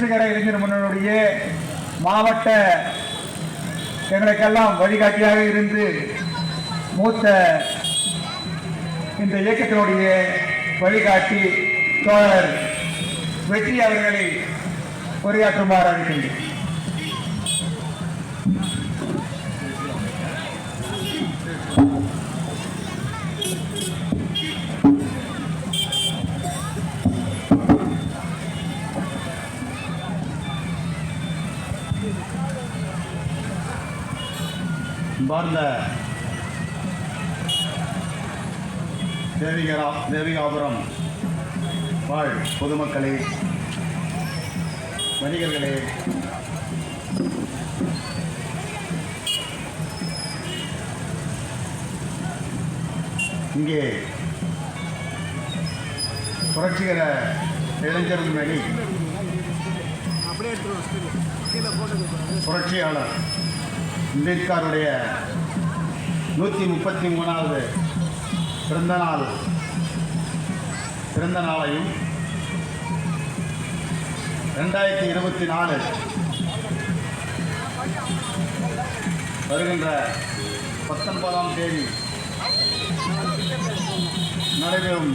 புரட்சிகர இளைஞர் முன்னணியுடைய மாவட்ட எங்களுக்கெல்லாம் வழிகாட்டியாக இருந்து மூத்த இந்த இயக்கத்தினுடைய வழிகாட்டி தோழர் வெற்றி அவர்களை உரையாற்றுமாறு அழைக்கின்றேன். அன்பார்ந்த தேவிகரா தேவிகாபுரம் வாழ் பொதுமக்களே வணிகர்களே இங்கே புரட்சிகர இளைஞர் முன்னணி புரட்சியாளர் அம்பேத்கருடைய நூற்றி முப்பத்தி மூணாவது பிறந்த நாள். பிறந்த நாளையும் ரெண்டாயிரத்தி இருபத்தி நாலு வருகின்ற பத்தொன்பதாம் தேதி நடைபெறும்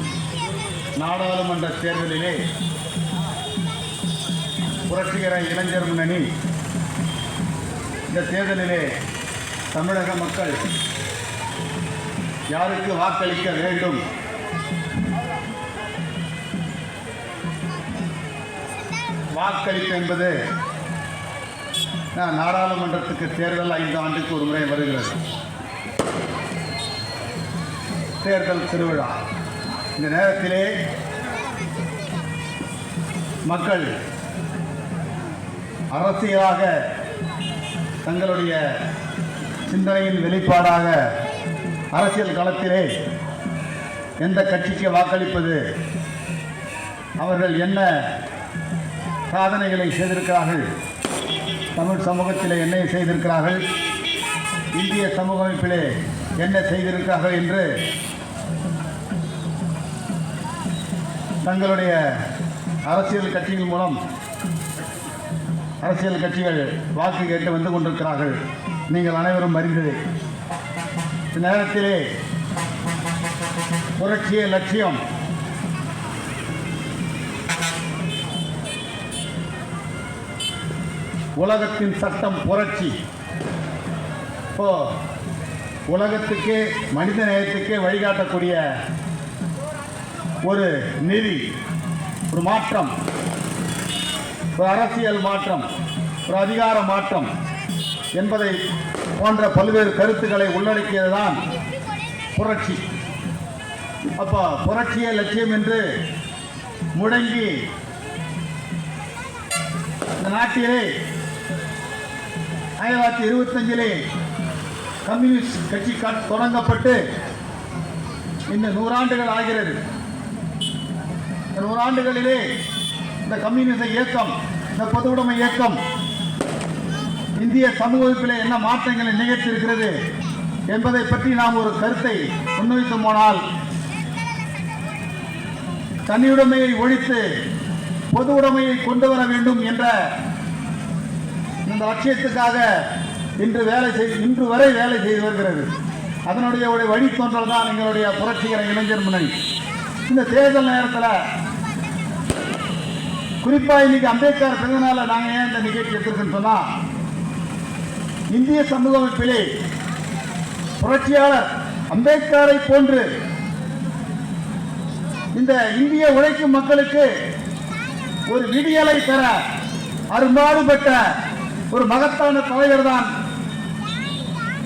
நாடாளுமன்ற தேர்தலிலே புரட்சிகர இளைஞர் முன்னணி இந்த தேர்தலிலே தமிழக மக்கள் யாருக்கு வாக்களிக்க வேண்டும்? வாக்களிப்பு என்பது நான் நாடாளுமன்றத்துக்கு தேர்தல் ஐந்து ஆண்டுக்கு ஒரு முறை வருகிறது. தேர்தல் திருவிழா. இந்த நேரத்திலே மக்கள் அரசியலாக தங்களுடைய சிந்தனையின் வெளிப்பாடாக அரசியல் களத்திலே எந்த கட்சிக்கு வாக்களிப்பது? அவர்கள் என்ன சாதனைகளை செய்திருக்கிறார்கள்? தமிழ் சமூகத்திலே என்ன செய்திருக்கிறார்கள்? இந்திய சமூக அமைப்பிலே என்ன செய்திருக்கிறார்கள் என்று தங்களுடைய அரசியல் கட்சிகள் மூலம் அரசியல் கட்சிகள் வாக்கு கேட்டு வந்து கொண்டிருக்கிறார்கள். நீங்கள் அனைவரும் அறிந்தது நேரத்திலே புரட்சிய லட்சியம். உலகத்தின் சட்டம் புரட்சி. இப்போ உலகத்துக்கே மனித நேயத்துக்கே வழிகாட்டக்கூடிய ஒரு நிதி ஒரு மாற்றம். ஒரு அரசியல் மாற்றம் ஒரு அதிகார மாற்றம் என்பதை போன்ற பல்வேறு கருத்துக்களை உள்ளடக்கியதுதான் புரட்சி. அப்போ புரட்சிய லட்சியம் என்று முடங்கி இந்த நாட்டிலே ஆயிரத்தி தொள்ளாயிரத்தி இருபத்தஞ்சிலே கம்யூனிஸ்ட் கட்சி தொடங்கப்பட்டு இந்த நூறாண்டுகள் ஆகிறது. இந்த நூறாண்டுகளிலே இந்த கம்யூனிச இயக்கம் இந்த பொதுவுடைமை இயக்கம் இந்திய சமூகத்தில் என்ன மாற்றங்களை நிகழ்த்தியிருக்கிறது என்பதை பற்றி நாம் ஒரு கருத்தை முன்வைத்து போனால் தனியுடைமையை ஒழித்து பொது உடைமையை கொண்டு வர வேண்டும் என்ற இந்த லட்சியத்துக்காக இன்று வேலை செய் இன்று வரை வேலை செய்து வருகிறது. அதனுடைய ஒரு வழித்தோன்றல் தான் எங்களுடைய புரட்சிகர இளைஞர் முன்னணி. இந்த தேர்தல் நேரத்தில் குறிப்பா இன்னைக்கு அம்பேத்கர் பிறந்தநாள நாங்க ஏன் இந்த நிகழ்ச்சி எடுத்திருக்கோம்னு சொன்னா இந்திய சமூக அமைப்பிலே புரட்சியாளர் அம்பேத்கரை போன்று இந்த இந்திய உழைக்கும் மக்களுக்கு ஒரு விடியலை பெற அரும்பாடுபட்ட ஒரு மகத்தான தலைவர் தான்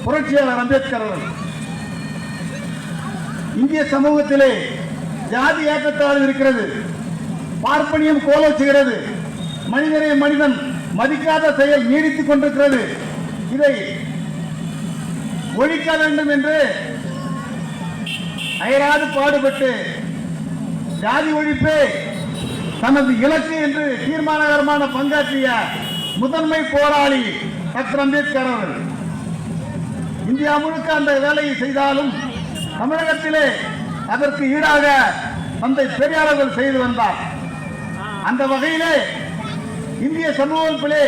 புரட்சியாளர் அம்பேத்கர் அவர்கள். இந்திய சமூகத்திலே ஜாதி ஏற்றத்தாழ்வு இருக்கிறது. பார்ப்பனியம் கோலோச்சுகிறது. மனிதனை மனிதன் மதிக்காத செயல் நீடித்துக் கொண்டிருக்கிறது. இதை ஒழிக்க வேண்டும் என்று அயராது பாடுபட்டு ஜாதி ஒழிப்பே தனது இலக்கு என்று தீர்மானகரமான பங்காற்றிய முதன்மை போராளி டாக்டர் அம்பேத்கர் அவர்கள். இந்தியா முழுக்க அந்த வேலையை செய்தாலும் தமிழகத்திலே அதற்கு ஈடாக தந்தை பெரியார் அவர்கள் செய்து வந்தார். அந்த வகையிலே இந்திய சமூகத்திலே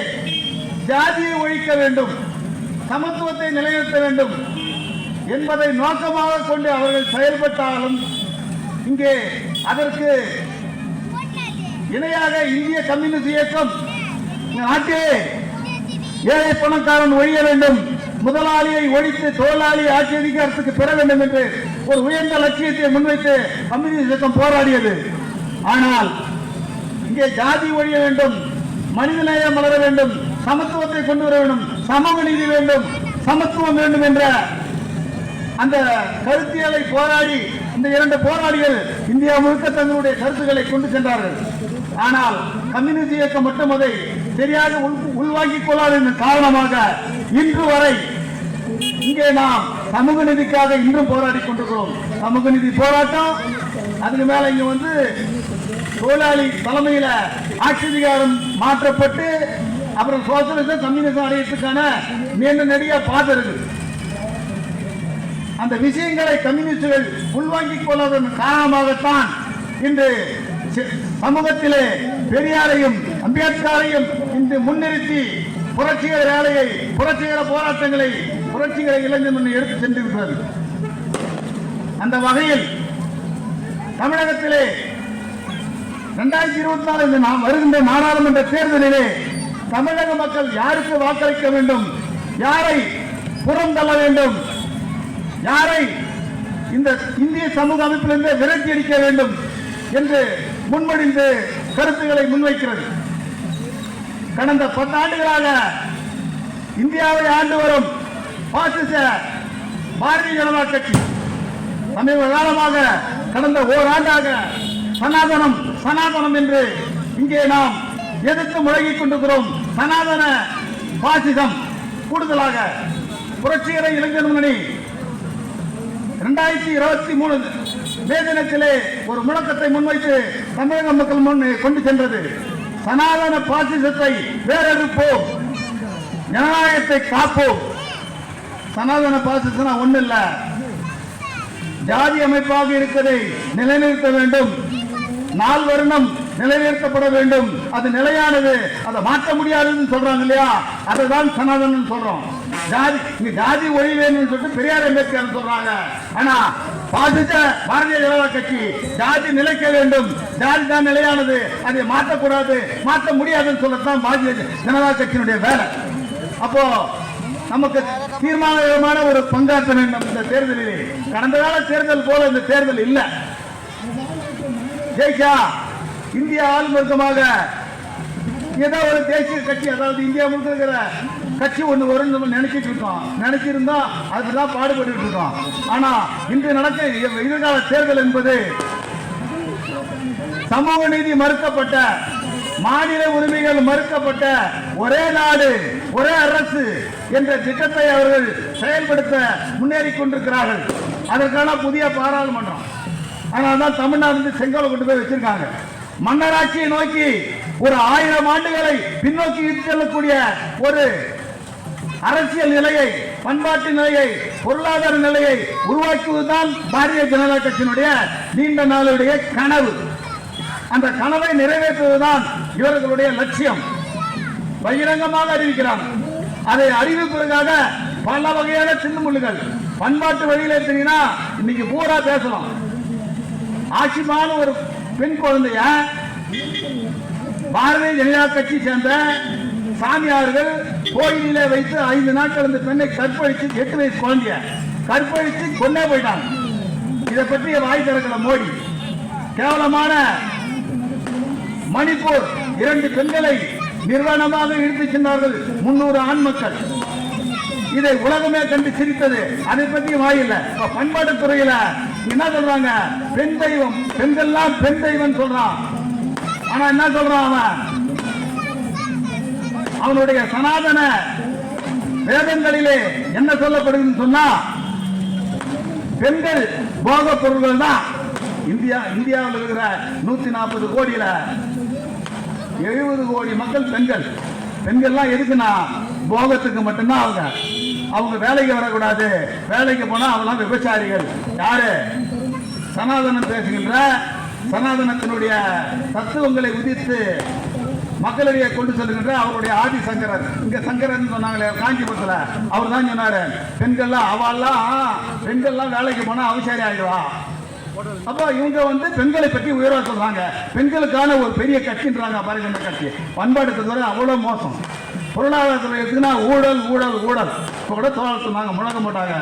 ஜாதியை ஒழிக்க வேண்டும் சமத்துவத்தை நிலைநிறுத்த வேண்டும் என்பதை நோக்கமாக கொண்டு அவர்கள் செயல்பட்டாலும் இங்கே அதற்கு இணையாக இந்திய கம்யூனிஸ்ட் இயக்கம் நாட்டே நாட்டிலே ஏழை பணக்காரன் ஒழிய வேண்டும் முதலாளியை ஒழித்து தொழிலாளி ஆட்சி அதிகாரத்துக்கு பெற வேண்டும் என்று ஒரு உயர்ந்த லட்சியத்தை முன்வைத்து கம்யூனிஸ்ட் இயக்கம் போராடியது. ஆனால் இங்கே ஜாதி ஒழிய வேண்டும் மனிதநேயம் வளர வேண்டும் சமத்துவத்தை கொண்டு வர வேண்டும் சமூக நீதி வேண்டும் சமத்துவம் வேண்டும் என்ற அந்த கருத்தியலை போராடி இந்த இரண்டு போராளிகள் இந்தியா முழுக்க தங்களுடைய கருத்துக்களை கொண்டு சென்றார்கள். ஆனால் கம்யூனிஸ்ட் இயக்கம் மட்டும் அதை சரியாக உள்வாங்கிக் கொள்ளாத காரணமாக இன்று வரை இங்கே நாம் சமூக நீதிக்காக இன்றும் போராடி கொண்டிருக்கிறோம். சமூக நீதி போராட்டம் அதுக்கு மேல இங்க வந்து தொழிலாளி தலைமையில ஆட்சி அதிகாரம் மாற்றப்பட்டு அப்புறம் சோசியலிச கம்யூனிசம் அடையத்துக்கான நீண்ட நெடிய பாதை இருக்குது அந்த விஷயங்களை கம்யூனிஸ்டுகள் உள்வாங்கிக் கொள்வதன் காரணமாகத்தான் இன்று சமூகத்திலே பெரியாரையும் அம்பேத்கரையும் இன்று முன்னிறுத்தி புரட்சிகர வேலையை புரட்சிகர போராட்டங்களை புரட்சிகர இளைஞர் எடுத்து சென்றிருக்கிறது. அந்த வகையில் தமிழகத்திலே இரண்டாயிரத்தி இருபத்தி நாலு இந்த வருகின்ற நாடாளுமன்ற தேர்தலிலே தமிழக மக்கள் யாருக்கு வாக்களிக்க வேண்டும்? யாரை புறந்தள்ள வேண்டும்? யாரை இந்த இந்திய சமூக அமைப்பிலிருந்து விரட்டி அடிக்க வேண்டும் என்று முன்மொழிந்து கருத்துக்களை முன்வைக்கிறது. கடந்த பத்தாண்டுகளாக இந்தியாவை ஆண்டு வரும் பாசிச பாரதிய ஜனதா கட்சி சமீப காலமாக கடந்த ஓராண்டாக சனாதனம் சனாதனம் என்று இங்கே நாம் எதிர்த்து முழங்கிக் கொண்டிருக்கிறோம். சனாதன பாசிசம். கூடுதலாக புரட்சிகர இளைஞர் முன்னணி இரண்டாயிரத்தி இருபத்தி மூணு மே தினத்திலே ஒரு முழக்கத்தை முன்வைத்து தமிழக மக்கள் முன் கொண்டு சென்றது. சனாதன பாசிசத்தை வேறெடுப்போம். ஜனநாயகத்தை காப்போம். சனாதன பாசிசனா ஒண்ணு இல்ல ஜாதி அமைப்பாக இருக்கிறதை நிலைநிறுத்த வேண்டும். நாள் வருணம் நிலைநிறுத்தப்பட வேண்டும். அது நிலையானது. அதை மாற்ற முடியாதுன்னு சொல்றாங்க இல்லையா? அதை தான் சனாதனம் சொல்றோம். ஜாதி நீ ஜாதி ஒழி வேணும்னு சொல்லிட்டு பெரியார் அம்பேத்கர் சொல்றாங்க. ஆனா பாசிச பாரதிய ஜனதா கட்சி ஜாதி நிலைக்க வேண்டும். ஜாதி தான் நிலையானது. அதை மாற்றக்கூடாது. மாற்ற முடியாதுன்னு சொல்லத்தான் பாரதிய ஜனதா கட்சியினுடைய வேலை. அப்போ நமக்கு தீர்மானமான ஒரு பங்காற்ற வேண்டும் இந்த தேர்தலில். கடந்த கால தேர்தல் போல இந்த தேர்தல் இல்ல. ஜெயிச்சா இந்தியா ஆளும் வர்க்கமாக ஏதோ ஒரு தேசிய கட்சி அதாவது இந்தியா முழுக்க இருக்கிற கட்சி ஒண்ணு வரும்னு நம்ம நினைச்சிட்டு இருக்கோம். நினைச்சிருந்தோம் அதுதான் பாடுபட்டு இருக்கோம். ஆனா இன்று நடக்க எதிர்கால தேர்தல் என்பது சமூக நீதி மறுக்கப்பட்ட மாநில உரிமைகள் மறுக்கப்பட்ட ஒரே நாடு ஒரே அரசு என்ற திட்டத்தை அவர்கள் செயல்படுத்த முன்னேறி கொண்டிருக்கிறார்கள். அதற்கான புதிய பாராளுமன்றம். அதனால்தான் தமிழ்நாடு வந்து செங்கோலை கொண்டு போய் வச்சிருக்காங்க. மன்னராட்சியை நோக்கி ஒரு ஆயிரம் ஆண்டுகளை பின்னோக்கி இட்டு செல்லக்கூடிய ஒரு அரசியல் நிலையை பண்பாட்டு நிலையை பொருளாதார நிலையை உருவாக்குவதுதான் பாரதிய ஜனதா கட்சியினுடைய நீண்ட நாளுடைய கனவு. அந்த கனவை நிறைவேற்றுவதுதான் இவர்களுடைய லட்சியம். பகிரங்கமாக அறிவிக்கிறார் அதை அறிவிப்பதற்காக பல வகையான சின்ன முள்ளுகள் பண்பாட்டு வழியில் எடுத்தீங்கன்னா இன்னைக்கு பூரா பேசலாம். ஆட்சிமான ஒரு பெண் குழந்தைய பாரதிய ஜனதா கட்சி சேர்ந்த சாமியார்கள் கோயிலில் வைத்து ஐந்து நாட்கள் அந்த பெண்ணை கற்பழித்து எட்டு வயசு குழந்தைய கற்பழித்து கொண்டே போயிட்டாங்க. இதை பற்றிய வாய் திறக்கல மோடி. கேவலமான மணிப்பூர் இரண்டு பெண்களை நிர்வாணமாக இழுத்துச் சென்றார்கள் முன்னூறு ஆண் மக்கள். இதை உலகமே கண்டு சிரித்தது. அதை பத்தி வாயில்ல. பண்பாட்டு துறையில என்ன சொல்றாங்க? பெண் தெய்வம். பெண்கள்லாம் பெண் தெய்வம் சொல்றான். ஆனா என்ன சொல்றான் அவன்? அவனுடைய சனாதன வேதங்களிலே என்ன சொல்லப்படுதுன்னு சொன்னா பெண்கள் போக பொருள்கள் தான். இந்தியா இந்தியாவில் இருக்கிற நூத்தி நாற்பது கோடியில எழுபது கோடி மக்கள் பெண்கள். பெண்கள்லாம் எதுக்குன்னா போகத்துக்கு மட்டும்தான் அவங்க அவங்க வேலைக்கு வரக்கூடாது. வேலைக்கு போனா அவங்களாம் விபச்சாரிகள். யாரு? சனாதனம் பேசுகின்ற சனாதனத்தினுடைய தத்துவங்களை உதித்து மக்களிடையே கொண்டு செல்கின்ற அவருடைய ஆதி சங்கரர். இங்க சங்கரன் சொன்னாங்களே காஞ்சிபுரத்துல. அவர் தான் சொன்னாரு பெண்கள்லாம் அவெல்லாம் பெண்கள்லாம் வேலைக்கு போனா அவசரி ஆயிடுவா. அப்போ இவங்க வந்து பெண்களை பற்றி உயர்வா சொல்றாங்க. பெண்களுக்கான ஒரு பெரிய கட்சின்றாங்க பாருங்க கட்சி. பண்பாட்டு துறை அவ்வளவு மோசம். பொருளாதாரத்தில் எடுத்துக்கினா ஊழல் ஊழல் ஊழல். இப்போ கூட தோழர் சொன்னாங்க முழங்க மாட்டாங்க.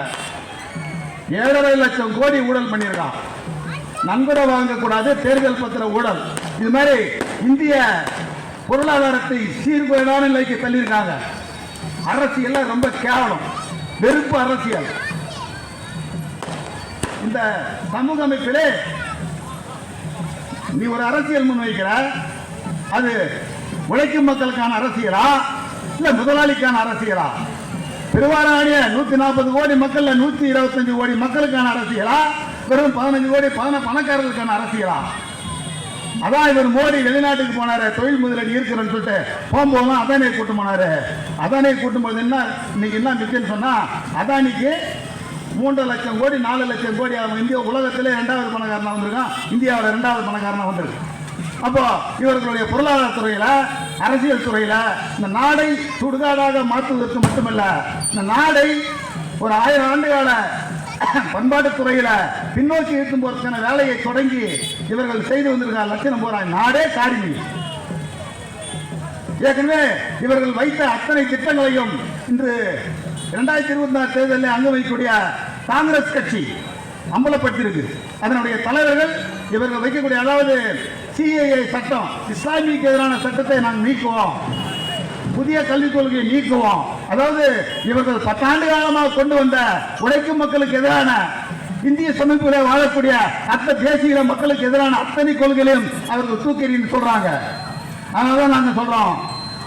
ஏழரை லட்சம் கோடி ஊழல் பண்ணியிருக்கான். நன்கொடை வாங்கக்கூடாது தேர்தல் பத்திர ஊழல். இது மாதிரி இந்திய பொருளாதாரத்தை சீர்குலைவான நிலைக்கு தள்ளியிருக்காங்க. அரசியல்ல ரொம்ப கேவலம். வெறுப்பு அரசியல். இந்த சமூக அமைப்பிலே நீ ஒரு அரசியல் முன்வைக்கிற அது உழைக்கும் மக்களுக்கான அரசியலா? இல்ல முதலாளிக்கான அரசியலா? திருவாரூரிய நூத்தி நாற்பது கோடி மக்கள்ல நூத்தி இருபத்தஞ்சு கோடி மக்களுக்கான அரசியலா? வெறும் பதினஞ்சு கோடி பதின பணக்காரர்களுக்கான அரசியலா? அதான் இவர் மோடி வெளிநாட்டுக்கு போனாரு தொழில் முதலீடு இருக்கிறேன்னு சொல்லிட்டு போகும்போது அதானியை கூட்டு போனாரு. அதானியை கூட்டும் போது என்ன இன்னைக்கு என்ன மிச்சம்னு சொன்னா அதானிக்கு மூன்று லட்சம் கோடி நாலு லட்சம் கோடி அவன் இந்தியா உலகத்திலே இரண்டாவது பணக்காரனாக வந்திருக்கான். இந்தியாவில் இரண்டாவது பணக்காரனாக வந்திருக்கான் அப்போ இவர்களுடைய பொருளாதார துறையில அரசியல் துறையில இந்த நாடை சுடுகாடாக மாற்றுவதற்கு மட்டுமல்ல இந்த நாடை ஒரு ஆயிரம் ஆண்டுகால பண்பாட்டு துறையில பின்னோக்கி இருக்கும் போறதுக்கான வேலையை தொடங்கி இவர்கள் செய்து வந்திருக்காங்க லட்சணம் போறாங்க நாடே காரிமி ஏற்கனவே இவர்கள் வைத்த அத்தனை திட்டங்களையும் இன்று இரண்டாயிரத்தி இருபத்தி நாலு தேர்தலில் அங்கு வைக்கக்கூடிய காங்கிரஸ் கட்சி அம்பலப்படுத்தியிருக்கு. அதனுடைய தலைவர்கள் இவர்கள் வைக்கக்கூடிய அதாவது சிஏஏ சட்டம் இஸ்லாமிக்கு எதிரான சட்டத்தை நாங்கள் நீக்குவோம். புதிய கல்விக் கொள்கையை நீக்குவோம். அதாவது இவர்கள் பத்தாண்டு காலமாக கொண்டு வந்த உழைக்கும் மக்களுக்கு எதிரான இந்திய சமீபத்தில் வாழக்கூடிய அத்த தேசிய மக்களுக்கு எதிரான அத்தனை கொள்கைகளையும் அவர்கள் தூக்கிறீன்னு சொல்றாங்க. அதனால நாங்கள் சொல்றோம்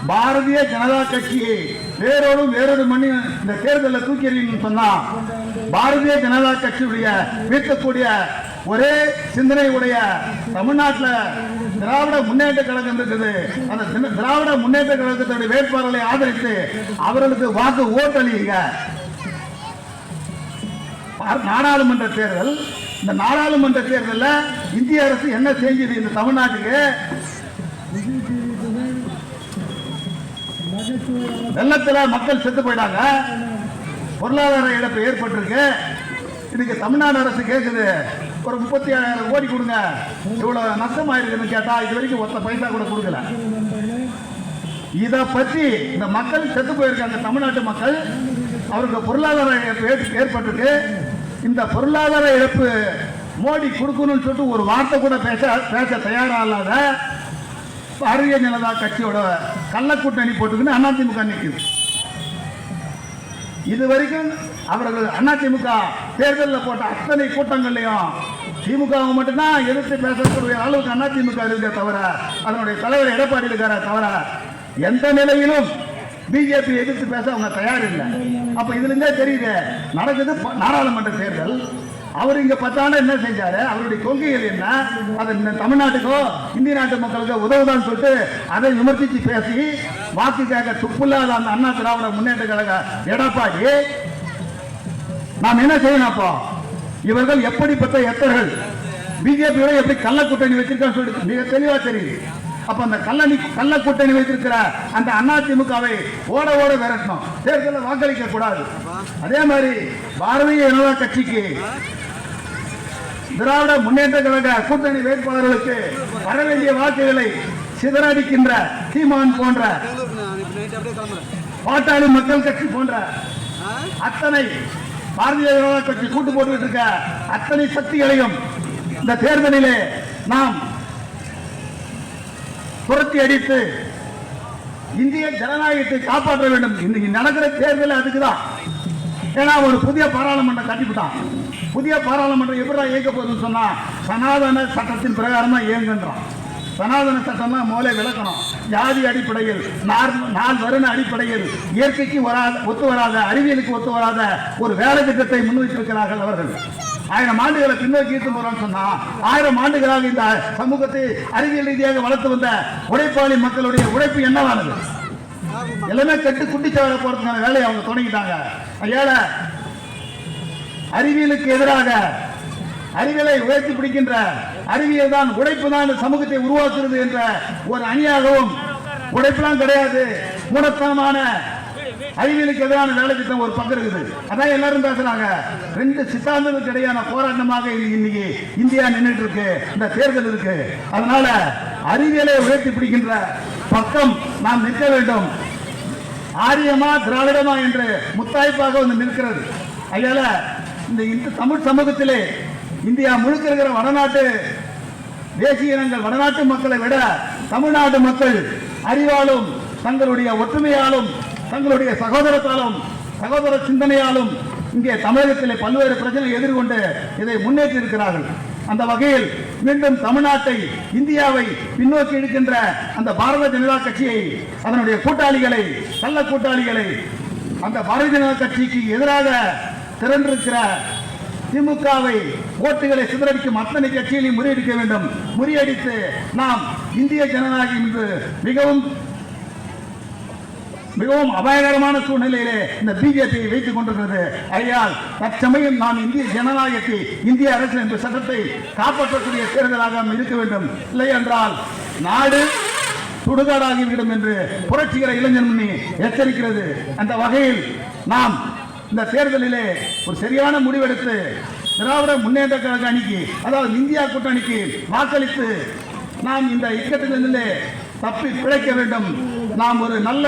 பாரதிய ஜனதா கட்சியை வேரோடும் வேறொரு மணி இந்த தேர்தலில் தூக்கிறீங்கன்னு சொன்னா பாரதிய ஜனதா கட்சியுடைய மீட்கக்கூடிய ஒரே சிந்தனை உடைய தமிழ்நாட்டில் திராவிட முன்னேற்ற கழகம் இருக்குது. அந்த திராவிட முன்னேற்ற கழகத்தினுடைய வேட்பாளர்களை ஆதரித்து அவர்களுக்கு வாக்கு ஓட்டளியுங்க நாடாளுமன்ற தேர்தல் இந்த நாடாளுமன்ற தேர்தலில் இந்திய அரசு என்ன செஞ்சது இந்த தமிழ்நாட்டுக்கு? வெள்ளத்தில் மக்கள் செத்து போயிட்டாங்க. பொருளாதார இழப்பு ஏற்பட்டிருக்கு. இன்னைக்கு தமிழ்நாடு அரசு கேட்குது ஒரு முப்பத்தி ஏழாயிரம் கோடி கொடுங்க. இவ்வளவு நஷ்டமாயிருக்குன்னு கேட்டா இது வரைக்கும் ஒத்த பைசா கூட கொடுக்கல. இதை பற்றி இந்த மக்கள் செத்து போயிருக்காங்க தமிழ்நாட்டு மக்கள் அவருக்கு பொருளாதார இழப்பு ஏற்பட்டிருக்கு. இந்த பொருளாதார இழப்பு மோடி கொடுக்கணும்னு சொல்லிட்டு ஒரு வார்த்தை கூட பேச பேச தயாரா இல்லாத பாரதிய ஜனதா கட்சியோட கள்ளக்கூட்டணி போட்டுக்குன்னு போட்டுக்கின்னு அதிமுக நிற்குது இது வரைக்கும் அவர்கள் அதிமுக தேர்தலில் போட்ட அத்தனை கூட்டங்கள்லையும் திமுக மட்டும்தான் எதிர்த்து பேசக்கூடிய அளவுக்கு அதிமுக இருக்க தவிர அதனுடைய தலைவர் எடப்பாடி இருக்கார தவிர எந்த நிலையிலும் பிஜேபி எதிர்த்து பேச அவங்க தயார் இல்லை அப்ப இதுல இருந்தே தெரியுது நடக்குது நாடாளுமன்ற தேர்தல். அவர் இங்க பத்தாண்டு என்ன செஞ்சாரு? அவருடைய கொள்கைகள் என்ன? அது இந்த தமிழ்நாட்டுக்கோ இந்திய நாட்டு மக்களுக்கோ உதவுதான்னு சொல்லிட்டு அதை விமர்சித்து பேசி வாக்கு கேட்க துப்புல்லாத அந்த அண்ணா திராவிட முன்னேற்ற கழக எடப்பாடி நாம் என்ன செய்யணும் அப்போ? இவர்கள் எப்படிப்பட்ட எத்தர்கள்? பிஜேபியோட எப்படி கள்ள கூட்டணி வச்சிருக்கான்னு சொல்லிட்டு மிக தெளிவா தெரியுது. அப்ப அந்த கல்லணி கள்ள கூட்டணி வைத்திருக்கிற அந்த அதிமுகவை ஓட ஓட விரட்டணும். தேர்தலில் வாக்களிக்க கூடாது. அதே மாதிரி பாரதிய ஜனதா கட்சிக்கு திராவிட முன்னேற்ற கழக கூட்டணி வேட்பாளர்களுக்கு வர வேண்டிய வாக்குகளை சிதறடிக்கின்ற சீமான் போன்ற பாட்டாளி மக்கள் கட்சி போன்ற அத்தனை பாரதிய ஜனதா கட்சி கூட்டு போட்டு இருக்க அத்தனை சக்திகளையும் இந்த தேர்தலிலே நாம் துரத்தி அடித்து இந்திய ஜனநாயகத்தை காப்பாற்ற வேண்டும். இன்னைக்கு நடக்கிற தேர்தல் அதுக்குதான். ஏன்னா ஒரு புதிய பாராளுமன்றம் கட்டிவிட்டான். புதிய பாராளுமன்றம் எப்படா இயக்க போகுதுன்னு சொன்னா சனாதன சட்டத்தின் பிரகாரமா இயங்குன்றான் சனாதன சட்டம்லாம் முதல்ல விளக்கணும். ஜாதி அடிப்படையில் நாள் வருண அடிப்படையில் இயற்கைக்கு வராத ஒத்து வராத அறிவியலுக்கு ஒத்து வராத ஒரு வேலை திட்டத்தை முன்வைத்திருக்கிறார்கள் அவர்கள். ஆயிரம் ஆண்டுகளை பின்னோக்கி ஈர்த்து போறான்னு சொன்னா ஆயிரம் ஆண்டுகளாக இந்த சமூகத்தை அறிவியல் ரீதியாக வளர்த்து வந்த உழைப்பாளி மக்களுடைய உழைப்பு என்னவானது? எல்லாமே கட்டு குட்டிச்சவரை போறதுக்கான வேலையை அவங்க தொடங்கிட்டாங்க. ஐயால அறிவியலுக்கு எதிராக அறிவியலை உயர்த்தி பிடிக்கின்ற அறிவியல் தான் உழைப்பு தான் இந்த சமூகத்தை உருவாக்குறது என்ற ஒரு அணியாகவும் உழைப்பெல்லாம் கிடையாது. மூடத்தனமான அறிவியலுக்கு எதிரான வேலை திட்டம் ஒரு பக்கம் இருக்குது. அதான் எல்லாரும் பேசுறாங்க. ரெண்டு சித்தாந்தங்களுக்கு இடையான போராட்டமாக இன்னைக்கு இன்னைக்கு இந்தியா நின்றுட்டு இருக்கு. இந்த தேர்தல் இருக்கு. அதனால அறிவியலை உயர்த்தி பிடிக்கின்ற பக்கம் நாம் நிற்க வேண்டும். ஆரியமா திராவிடமா என்று முத்தாய்ப்பாக வந்து நிற்கிறது. அதனால இந்த இந்த தமிழ் சமூகத்திலே இந்தியா முழுக்க இருக்கிற வடநாட்டு தேசிய இனங்கள் வடநாட்டு மக்களை விட தமிழ்நாட்டு மக்கள் அறிவாலும் தங்களுடைய ஒற்றுமையாலும் தங்களுடைய சகோதரத்தாலும் சகோதர சிந்தனையாலும் இங்கே தமிழகத்திலே பல்வேறு பிரச்சனைகளை எதிர்கொண்டு இதை முன்னேற்றி இருக்கிறார்கள் அந்த வகையில் மீண்டும் தமிழ்நாட்டை இந்தியாவை பின்னோக்கி இழுக்கின்ற அந்த பாரத ஜனதா கட்சியை அதனுடைய கூட்டாளிகளை கள்ள கூட்டாளிகளை அந்த பாரதிய ஜனதா கட்சிக்கு எதிராக திரண்டிருக்கிற திமுகவை ஓட்டுகளை சிதறடிக்கும் அத்தனை கட்சிகளையும் முறியடிக்க வேண்டும். முறியடித்து நாம் இந்திய ஜனநாயகம் என்று மிகவும் மிகவும் அபாயகரமான சூழ்நிலையிலே இந்த பிஜேபியை வைத்துக் கொண்டிருக்கிறது. ஐயால் தற்சமயம் நாம் இந்திய ஜனநாயகத்தை இந்திய அரசு என்ற சட்டத்தை காப்பாற்றக்கூடிய தேர்தலாக இருக்க வேண்டும். இல்லை என்றால் நாடு சுடுகாடாகிவிடும் என்று புரட்சிகர இளைஞர் எச்சரிக்கிறது. அந்த வகையில் நாம் இந்த தேர்தலிலே ஒரு சரியான முடிவெடுத்து திராவிட முன்னேற்ற கழக அணிக்கு அதாவது இந்தியா கூட்டணிக்கு வாக்களித்து நாம் இந்த இக்கட்டிலிருந்து தப்பி பிழைக்க வேண்டும். நாம் ஒரு நல்ல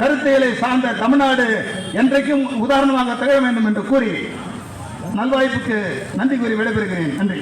கருத்தியலை சார்ந்த தமிழ்நாடு என்றைக்கும் உதாரணமாக திகழ வேண்டும் என்று கூறி நல்வாய்ப்புக்கு நன்றி கூறி விடைபெறுகிறேன். நன்றி.